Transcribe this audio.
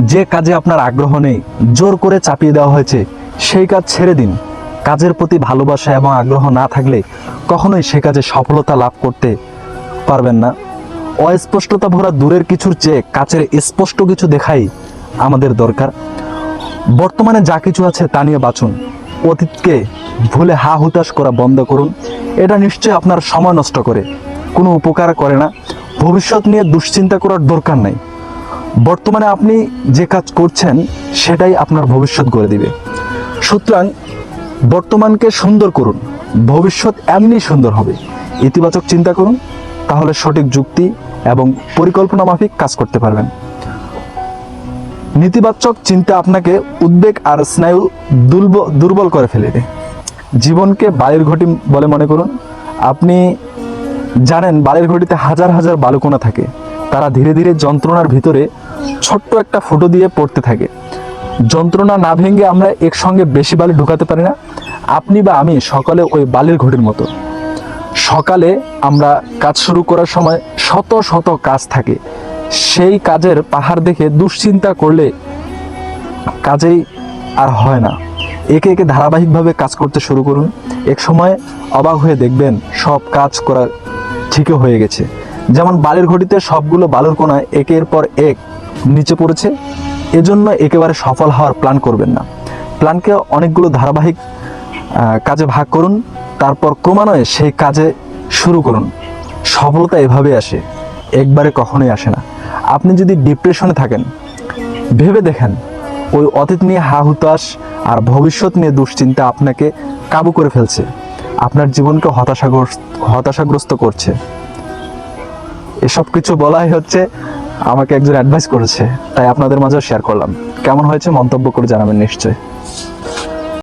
যে কাজে আপনার আগ্রহ নেই, জোর করে চাপিয়ে দেওয়া হয়েছে, সেই কাজ ছেড়ে দিন। কাজের প্রতি ভালোবাসা এবং আগ্রহ না থাকলে কখনোই সে কাজে সফলতা লাভ করতে পারবেন না। অস্পষ্টতা ভরা দূরের কিছুর চেয়ে কাছের স্পষ্ট কিছু দেখাই আমাদের দরকার। বর্তমানে যা কিছু আছে তা নিয়ে বাঁচুন। অতীতকে ভুলে হা হুতাশ করা বন্ধ করুন। এটা নিশ্চয়ই আপনার সময় নষ্ট করে। কোনো উপকার করে না। ভবিষ্যৎ নিয়ে দুশ্চিন্তা করার দরকার নাই। বর্তমানে আপনি যে কাজ করছেন, সেটাই আপনার ভবিষ্যৎ গড়ে দিবে। সুতরাং বর্তমানকে সুন্দর করুন। ভবিষ্যৎ এমনি সুন্দর হবে। ইতিবাচক চিন্তা করুন, তাহলে সঠিক যুক্তি এবং পরিকল্পনা মাফিক কাজ করতে পারবেন। নেতিবাচক চিন্তা আপনাকে উদ্বেগ আর স্নায়ু দুর্বল দুর্বল করে ফেলে ফেলবে জীবনকে বালির ঘটি বলে মনে করুন। আপনি জানেন বালির ঘটিতে হাজার হাজার বালুকোনা থাকে। তারা ধীরে ধীরে যন্ত্রণার ভিতরে ছোট্ট একটা ফুটো দিয়ে পড়তে থাকে। যন্ত্রণা না ভেঙে আমরা একসঙ্গে বেশি বালি ঢুকাতে পারি না। আপনি বা আমি সকালে ওই বালির ঘটির মতো। সকালে আমরা কাজ শুরু করার সময় শত শত কাজ থাকে। সেই কাজের পাহাড় দেখে দুশ্চিন্তা করলে কাজেই আর হয় না। একে একে ধারাবাহিকভাবে কাজ করতে শুরু করুন। এক সময় অবাক হয়ে দেখবেন সব কাজ করা ঠিকই হয়ে গেছে। যেমন বালির ঘটিতে সবগুলো বালুর কোনায় একের পর এক নিচে পড়েছে। এজন্য একেবারে সফল হওয়ার প্ল্যান করবেন না। প্ল্যানকে অনেকগুলো ধারাবাহিক কাজে ভাগ করুন, তারপর ক্রমান্বয়ে সেই কাজে শুরু করুন। সফলতা এভাবে আসে, একবারে কখনোই আসে না। আপনি যদি ডিপ্রেশনে থাকেন, ভেবে দেখেন, ওই অতীত নিয়ে হা হুতাশ আর ভবিষ্যৎ নিয়ে দুশ্চিন্তা আপনাকে কাবু করে ফেলছে। আপনার জীবনকে হতাশাগ্রস্ত হতাশাগ্রস্ত করছে। এসব কিছু বলাই হচ্ছে আমাকে একজন অ্যাডভাইস করেছে, তাই আপনাদের মাঝেও শেয়ার করলাম। কেমন হয়েছে মন্তব্য করে জানাবেন নিশ্চয়ই।